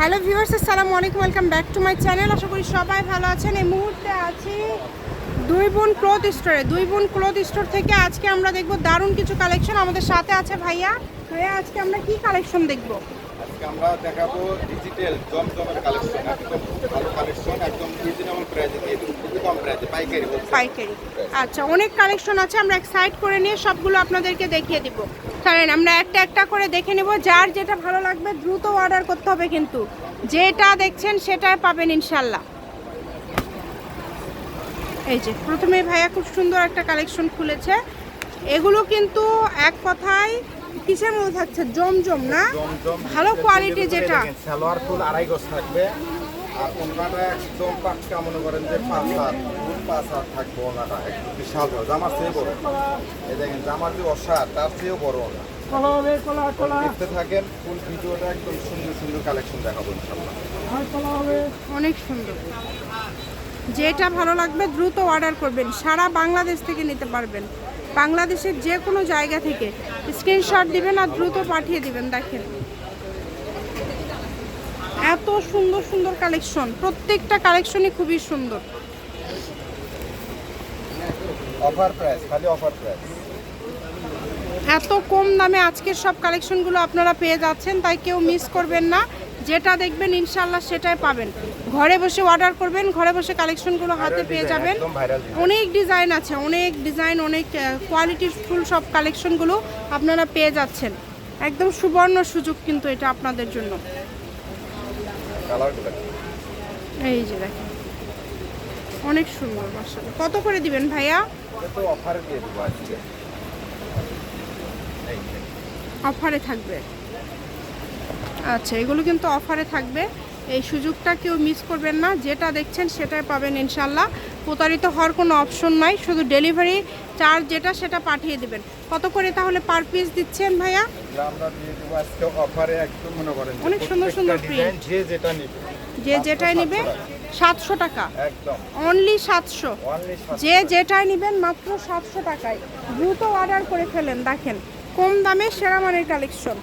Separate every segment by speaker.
Speaker 1: Hello viewers আসসালামু আলাইকুম welcome back to my channel আশা করি সবাই ভালো আছেন। এই মুহূর্তে আছি দুই বোন ক্লথ স্টোরে দুই বোন ক্লথ স্টোর থেকে আজকে আমরা দেখব দারুণ কিছু কালেকশন আমাদের সাথে আছে ভাইয়া। ভাইয়া আজকে আমরা কি কালেকশন দেখব?
Speaker 2: আজকে আমরা দেখাবো ডিজিটাল জমজমের কালেকশন একদম ভালো কালেকশন একদম রিজনেবল প্রাইসে দিয়ে দেবো। খুবই কম প্রাইসে পাইকারি
Speaker 1: পাইকারি। আচ্ছা অনেক কালেকশন আছে। আমরা এক সাইড করে নিয়ে সবগুলো আপনাদেরকে দেখিয়ে দিব। কারণ আমরা একটা একটা করে দেখে নেব যার যেটা ভালো লাগবে দ্রুত অর্ডার করতে হবে কিন্তু। যেটা দেখছেন সেটাই পাবেন ইনশাল্লাহ এই যে প্রথমে ভাইয়া খুব সুন্দর একটা কালেকশন খুলেছে। এগুলো কিন্তু এক কথায় কিসের মধ্যে থাকছে? জমজম না? ভালো কোয়ালিটি যেটা।
Speaker 2: সালোয়ার ফুল আড়াই গজ থাকবে। আর ওনাটা একদম পাক্কা মনে করেন যে পাঁচ পাঁচ হাত থাকবে ওনাটা একটু বিশাল বড় জামার চেয়ে বড়। এই দেখেন জামার যে অসার তার চেয়েও বড় ওনা দেখতে থাকেন ফুল ভিডিওটা একদম সুন্দর সুন্দর কালেকশন দেখাবো ইনশাল্লাহ।
Speaker 1: অনেক সুন্দর। যেটা ভালো লাগবে দ্রুত অর্ডার করবেন। সারা বাংলাদেশ থেকে নিতে পারবেন। বাংলাদেশের যে কোনো জায়গা থেকে স্ক্রিনশট দিবেন আর দ্রুত পাঠিয়ে দিবেন দেখেন। এত সুন্দর সুন্দর কালেকশন প্রত্যেকটা কালেকশনই খুবই সুন্দর।
Speaker 2: অফার প্রাইস খালি অফার প্রাইস
Speaker 1: এত কম দামে আজকের সব কালেকশনগুলো আপনারা পেয়ে যাচ্ছেন তাই কেউ মিস করবেন না। যেটা দেখবেন ইনশাল্লাহ সেটাই পাবেন। ঘরে বসে অর্ডার করবেন ঘরে বসে কালেকশনগুলো হাতে পেয়ে যাবেন। অনেক ডিজাইন আছে অনেক ডিজাইন অনেক কোয়ালিটির ফুল সব কালেকশনগুলো আপনারা পেয়ে যাচ্ছেন। একদম সুবর্ণ সুযোগ কিন্তু এটা আপনাদের জন্য। এই যে দেখেন অনেক সুন্দর মাসাল্লাহ কত করে দিবেন ভাইয়া?
Speaker 2: তো অফারে দিয়ে দেবো আজকে।
Speaker 1: অফারে থাকবে? আচ্ছা এগুলো কিন্তু অফারে থাকবে। এই সুযোগটা কেউ মিস করবেন না। যেটা দেখছেন সেটাই পাবেন ইনশাল্লাহ প্রতারিত হওয়ার কোনো অপশন নাই। শুধু ডেলিভারি চার্জ যেটা সেটা পাঠিয়ে দেবেন। কত করে তাহলে পার পিস দিচ্ছেন ভাইয়া? অনেক সুন্দর সুন্দর
Speaker 2: যেটা
Speaker 1: যে যেটাই নেবে। সাতশো টাকা। অনলি সাতশো। যে যেটাই নেবেন মাত্র সাতশো টাকায়। দ্রুত অর্ডার করে ফেলেন দেখেন। কম দামে সেরা মানের কালেকশন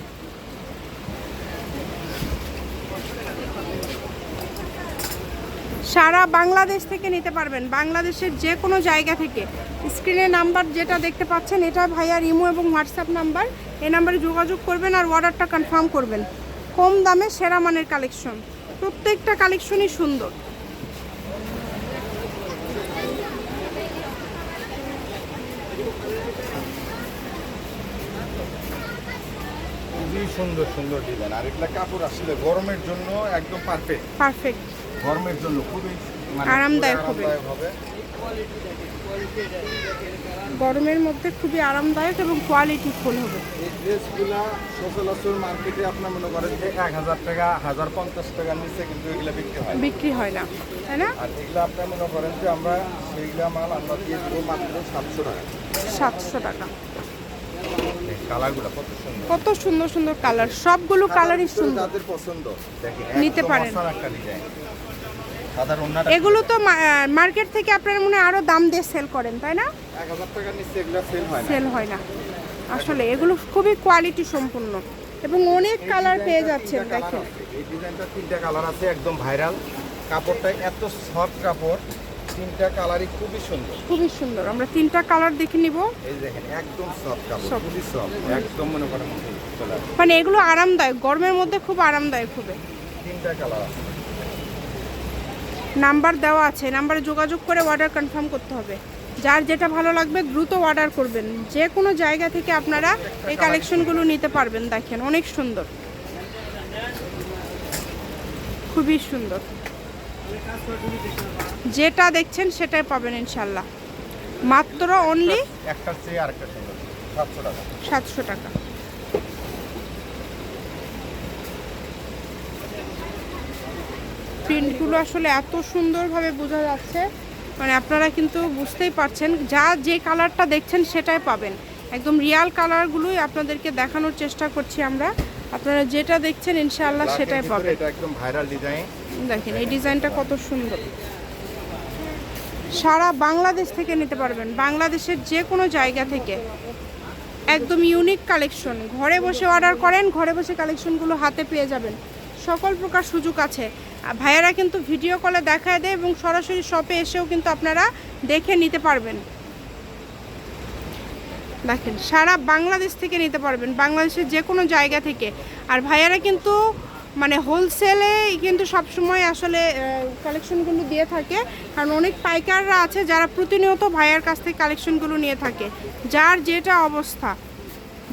Speaker 1: সারা বাংলাদেশ থেকে নিতে পারবেন। বাংলাদেশের যে কোনো জায়গা থেকে। স্ক্রিনে নাম্বার যেটা দেখতে পাচ্ছেন এটা ভাইয়ার ইমো এবং হোয়াটসঅ্যাপ নাম্বার। এই নাম্বারে যোগাযোগ করবেন আর অর্ডারটা কনফার্ম করবেন। কম দামে সেরা মানের কালেকশন প্রত্যেকটা কালেকশনই সুন্দর।
Speaker 2: খুবই সুন্দর সুন্দর ডিজাইন আর এগুলা কাপড় আসলে গরমের জন্য একদম পারফেক্ট
Speaker 1: পারফেক্ট
Speaker 2: গরমের জন্য খুবই মানে
Speaker 1: আরামদায়ক হবে। গরমের মধ্যে খুবই আরামদায়ক এবং কোয়ালিটি ফুল হবে।
Speaker 2: এই ড্রেসগুলা সচরাচর মার্কেটে আপনার মনে করেন যে এক হাজার টাকা হাজার পঞ্চাশ টাকার নিচে কিন্তু এগুলা বিক্রি হয়
Speaker 1: বিক্রি হয় না তাই না?
Speaker 2: আর এগুলা আপনার মনে করেন যে আমরা সেইগুলা মাল আমরা দিয়ে দেবো মাত্র সাতশো টাকা।
Speaker 1: সাতশো টাকা।
Speaker 2: কত সুন্দর।
Speaker 1: সুন্দর কালার সবগুলো কালারই সুন্দর। নিতে পারেন। এগুলো তো মার্কেট থেকে আপনারা মনে আরও দাম দিয়ে সেল করেন তাই না?
Speaker 2: সেল হয় না।
Speaker 1: সেল হয় না। আসলে এগুলো খুবই কোয়ালিটি সম্পূর্ণ। এবং অনেক কালার পেয়ে যাচ্ছেন দেখেন।
Speaker 2: এই ডিজাইনটা তিনটা কালার আছে একদম ভাইরাল কাপড়টা এত সফট কাপড় তিনটা কালারই খুবই সুন্দর।
Speaker 1: খুবই সুন্দর। আমরা তিনটা কালার দেখে নিব।
Speaker 2: এই দেখেন একদম সফট কাপড় খুবই সফট একদম মনে করেন
Speaker 1: মানে এগুলো আরামদায়ক গরমের মধ্যে খুব আরামদায়ক হবে।
Speaker 2: তিনটা কালার
Speaker 1: নাম্বার দেওয়া আছে নাম্বারে যোগাযোগ করে অর্ডার কনফার্ম করতে হবে। যার যেটা ভালো লাগবে দ্রুত অর্ডার করবেন। যে কোনো জায়গা থেকে আপনারা এই কালেকশনগুলো নিতে পারবেন দেখেন অনেক সুন্দর। খুবই সুন্দর। যেটা দেখছেন সেটাই পাবেন ইনশাল্লাহ। মাত্র অনলি
Speaker 2: চেয়ে আরেকটা সাতশো টাকা।
Speaker 1: সাতশো টাকা। প্রিন্টগুলো আসলে এত সুন্দরভাবে বোঝা যাচ্ছে মানে আপনারা কিন্তু বুঝতেই পারছেন যা যে কালারটা দেখছেন সেটাই পাবেন। একদম রিয়াল কালারগুলোই আপনাদেরকে দেখানোর চেষ্টা করছি আমরা। আপনারা যেটা দেখছেন ইনশাআল্লাহ সেটাই পাবেন।
Speaker 2: এটা একদম ভাইরাল ডিজাইন
Speaker 1: দেখেন, এই ডিজাইনটা কত সুন্দর। সারা বাংলাদেশ থেকে নিতে পারবেন। বাংলাদেশের যে কোনো জায়গা থেকে। একদম ইউনিক কালেকশন ঘরে বসে অর্ডার করেন, ঘরে বসে কালেকশনগুলো হাতে পেয়ে যাবেন। সকল প্রকার সুযোগ আছে। ভাইয়ারা কিন্তু ভিডিও কলে দেখায় দেয় এবং সরাসরি শপে এসেও কিন্তু আপনারা দেখে নিতে পারবেন। দেখেন, সারা বাংলাদেশ থেকে নিতে পারবেন। বাংলাদেশের যে কোনো জায়গা থেকে। আর ভাইয়ারা কিন্তু মানে হোলসেলে কিন্তু সবসময় আসলে কালেকশনগুলো দিয়ে থাকে। কারণ অনেক পাইকাররা আছে যারা প্রতিনিয়ত ভাইয়ার কাছ থেকে কালেকশনগুলো নিয়ে থাকে। যার যেটা অবস্থা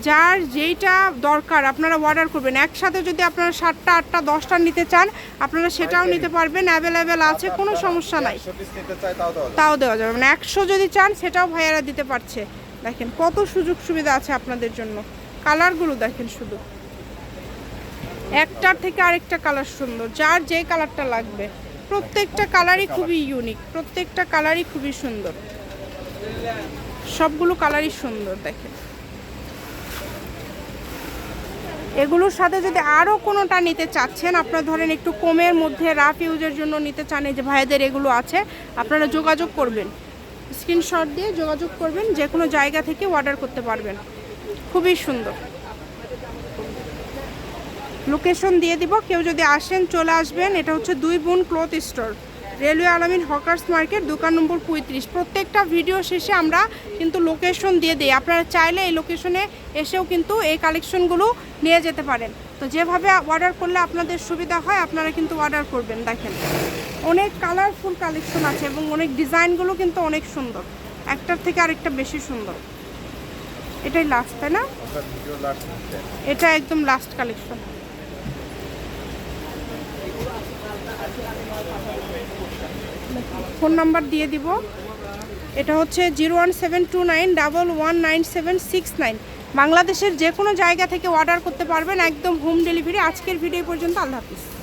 Speaker 1: যার যেইটা দরকার আপনারা অর্ডার করবেন। একসাথে যদি আপনারা সাতটা আটটা দশটা নিতে চান আপনারা সেটাও নিতে পারবেন। অ্যাভেলেবেল আছে কোনো সমস্যা নাই।
Speaker 2: পিস নিতে চাই তাও দেওয়া যাবে।
Speaker 1: তাও দেওয়া যাবে। মানে একশো যদি চান সেটাও ভাইয়ারা দিতে পারছে। দেখেন কত সুযোগ সুবিধা আছে আপনাদের জন্য। কালারগুলো দেখেন শুধু। একটার থেকে আরেকটা কালার সুন্দর, যার যে কালারটা লাগবে। প্রত্যেকটা কালারই খুবই ইউনিক প্রত্যেকটা কালারই খুবই সুন্দর। সবগুলো কালারই সুন্দর, দেখেন। এগুলোর সাথে যদি আরও কোনোটা নিতে চাচ্ছেন, আপনারা ধরেন একটু কমের মধ্যে রাফ ইউজের জন্য নিতে চান যে ভাইদের এগুলো আছে, আপনারা যোগাযোগ করবেন। স্ক্রিনশট দিয়ে যোগাযোগ করবেন যে কোনো জায়গা থেকে অর্ডার করতে পারবেন। খুবই সুন্দর। লোকেশন দিয়ে দিব। কেউ যদি আসেন চলে আসবেন। এটা হচ্ছে দুই বোন cloth store railway Alamin hawkers market দোকান নম্বর পঁয়ত্রিশ। প্রত্যেকটা ভিডিও শেষে আমরা কিন্তু লোকেশন দিয়ে দিই। আপনারা চাইলে এই লোকেশনে এসেও কিন্তু এই কালেকশনগুলো নিয়ে যেতে পারেন। তো যেভাবে অর্ডার করলে আপনাদের সুবিধা হয় আপনারা কিন্তু অর্ডার করবেন। দেখেন অনেক কালারফুল কালেকশন আছে এবং অনেক ডিজাইনগুলো কিন্তু অনেক সুন্দর। একটার থেকে আরেকটা বেশি সুন্দর। এটাই লাস্ট তাই না? এটা একদম লাস্ট কালেকশন ফোন নাম্বার দিয়ে দিব। এটা হচ্ছে zero one seven two nine double one nine seven six nine. বাংলাদেশের যে কোনো জায়গা থেকে অর্ডার করতে পারবেন। একদম হোম ডেলিভারি আজকের ভিডিও পর্যন্ত। আল্লাহ হাফিজ।